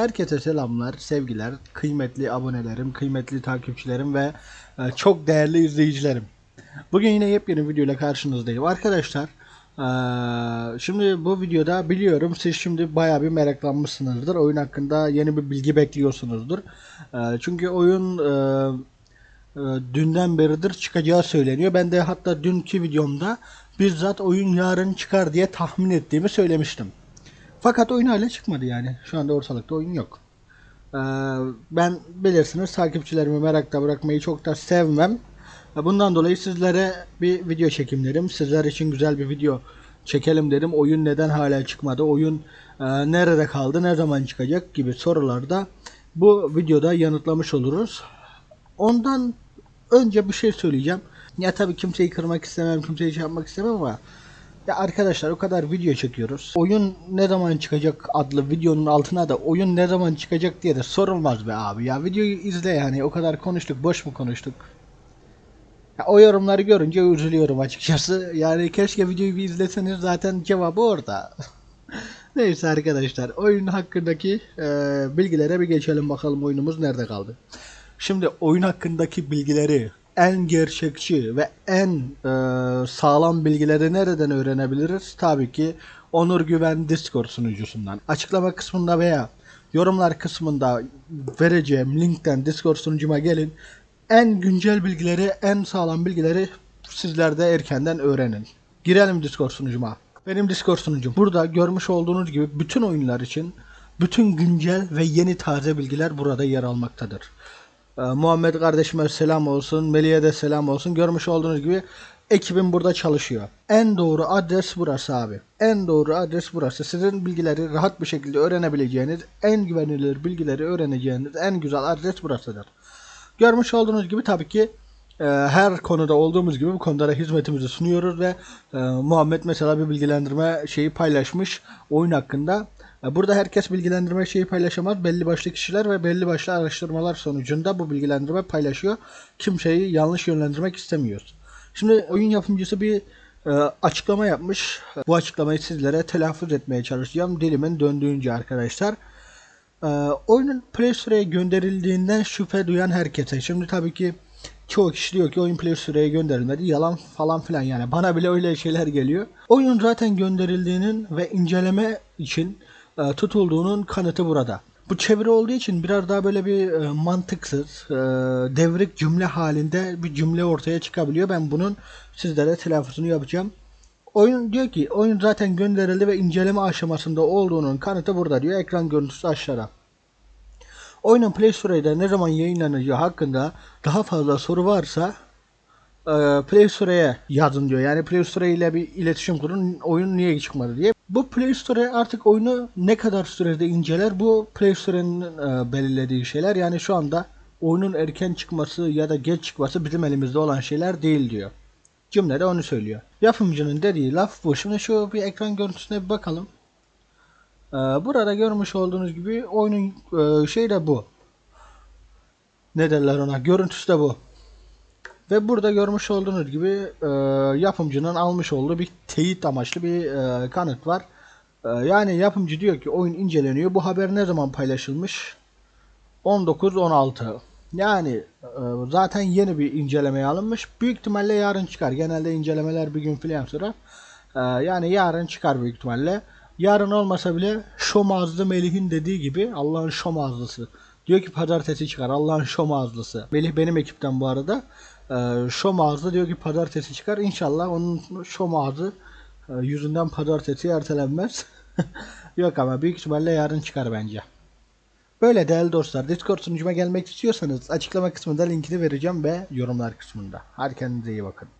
Herkese selamlar, sevgiler, kıymetli abonelerim, kıymetli takipçilerim ve e, çok değerli izleyicilerim. Bugün yine yepyeni bir videoyla karşınızdayım. Arkadaşlar, e, şimdi bu videoda biliyorum siz şimdi bayağı bir meraklanmışsınızdır. Oyun hakkında yeni bir bilgi bekliyorsunuzdur. E, çünkü oyun dünden beridir çıkacağı söyleniyor. Ben de hatta dünkü videomda bizzat oyun yarın çıkar diye tahmin ettiğimi söylemiştim. Fakat oyun hala çıkmadı yani. Şu anda ortalıkta oyun yok. Ee, ben bilirsiniz takipçilerimi merakta bırakmayı çok da sevmem. Bundan dolayı sizlere bir video çekim dedim. Sizler için güzel bir video çekelim dedim. Oyun neden hala çıkmadı? Oyun e, nerede kaldı? Ne zaman çıkacak? gibi sorularda bu videoda yanıtlamış oluruz. Ondan önce bir şey söyleyeceğim. Ya tabii kimseyi kırmak istemem, kimseyi şey yapmak istemem ama ya arkadaşlar o kadar video çekiyoruz. Oyun ne zaman çıkacak adlı videonun altına da oyun ne zaman çıkacak diye de sorulmaz be abi. Ya videoyu izle yani o kadar konuştuk boş mu konuştuk? Ya o yorumları görünce üzülüyorum açıkçası. Yani keşke videoyu bir izleseniz zaten cevabı orada. Neyse arkadaşlar oyun hakkındaki e, bilgilere bir geçelim bakalım oyunumuz nerede kaldı. Şimdi oyun hakkındaki bilgileri en gerçekçi ve en e, sağlam bilgileri nereden öğrenebiliriz? Tabii ki Onur Güven Discord sunucusundan. Açıklama kısmında veya yorumlar kısmında vereceğim linkten Discord sunucuma gelin. En güncel bilgileri, en sağlam bilgileri sizler de erkenden öğrenin. Girelim Discord sunucuma. Benim Discord sunucum. Burada görmüş olduğunuz gibi bütün oyunlar için bütün güncel ve yeni taze bilgiler burada yer almaktadır. Ee, Muhammed kardeşime selam olsun, Melih'e de selam olsun. Görmüş olduğunuz gibi ekibim burada çalışıyor. En doğru adres burası abi. En doğru adres burası. Sizin bilgileri rahat bir şekilde öğrenebileceğiniz, en güvenilir bilgileri öğreneceğiniz en güzel adres burasıdır. Görmüş olduğunuz gibi tabii ki e, her konuda olduğumuz gibi bu konuda da hizmetimizi sunuyoruz ve e, Muhammed mesela bir bilgilendirme şeyi paylaşmış oyun hakkında. E, Burada herkes bilgilendirme şeyi paylaşamaz. Belli başlı kişiler ve belli başlı araştırmalar sonucunda bu bilgilendirme paylaşıyor. Kimseyi yanlış yönlendirmek istemiyoruz. Şimdi oyun yapımcısı bir e, açıklama yapmış. Bu açıklamayı sizlere telaffuz etmeye çalışacağım. Dilimin döndüğünce arkadaşlar. Ee, oyunun Play Store'ya gönderildiğinden şüphe duyan herkese. Şimdi tabii ki çoğu kişi diyor ki oyun Play Store'ya gönderilmedi. Yalan falan filan yani. Bana bile öyle şeyler geliyor. Oyun zaten gönderildiğinin ve inceleme için e, tutulduğunun kanıtı burada. Bu çeviri olduğu için biraz daha böyle bir e, mantıksız, e, devrik cümle halinde bir cümle ortaya çıkabiliyor. Ben bunun sizlere telaffuzunu yapacağım. Oyun diyor ki oyun zaten gönderildi ve inceleme aşamasında olduğunun kanıtı burada diyor. Ekran görüntüsü aşağıda. Oyunun Play Store'da ne zaman yayınlanacağı hakkında daha fazla soru varsa e, Play Store'ya yazın diyor. Yani Play Store ile bir iletişim kurun. Oyun niye çıkmadı diye. Bu Play Store artık oyunu ne kadar sürede inceler? Bu Play Store'nin e, belirlediği şeyler. Yani şu anda oyunun erken çıkması ya da geç çıkması bizim elimizde olan şeyler değil diyor. Cümlede onu söylüyor. Yapımcının dediği laf bu. Şimdi şu bir ekran görüntüsüne bir bakalım. Ee, burada görmüş olduğunuz gibi oyunun e, şey de bu. Ne derler ona? Görüntüsü de bu. Ve burada görmüş olduğunuz gibi e, yapımcının almış olduğu bir teyit amaçlı bir e, kanıt var. E, yani yapımcı diyor ki oyun inceleniyor. Bu haber ne zaman paylaşılmış? 19-16. Yani e, zaten yeni bir incelemeye alınmış. Büyük ihtimalle yarın çıkar. Genelde incelemeler bir gün falan sürer. E, yani yarın çıkar büyük ihtimalle. Yarın olmasa bile şomazlı Melih'in dediği gibi Allah'ın şomazlısı. Diyor ki pazartesi çıkar Allah'ın şomazlısı. Melih benim ekipten bu arada. E, şomazlı diyor ki pazartesi çıkar. İnşallah onun şomazı e, yüzünden pazartesi ertelenmez. Yok ama büyük ihtimalle yarın çıkar bence. Böyle değerli dostlar Discord sunucuma gelmek istiyorsanız açıklama kısmında linkini vereceğim ve yorumlar kısmında. Hadi kendinize iyi bakın.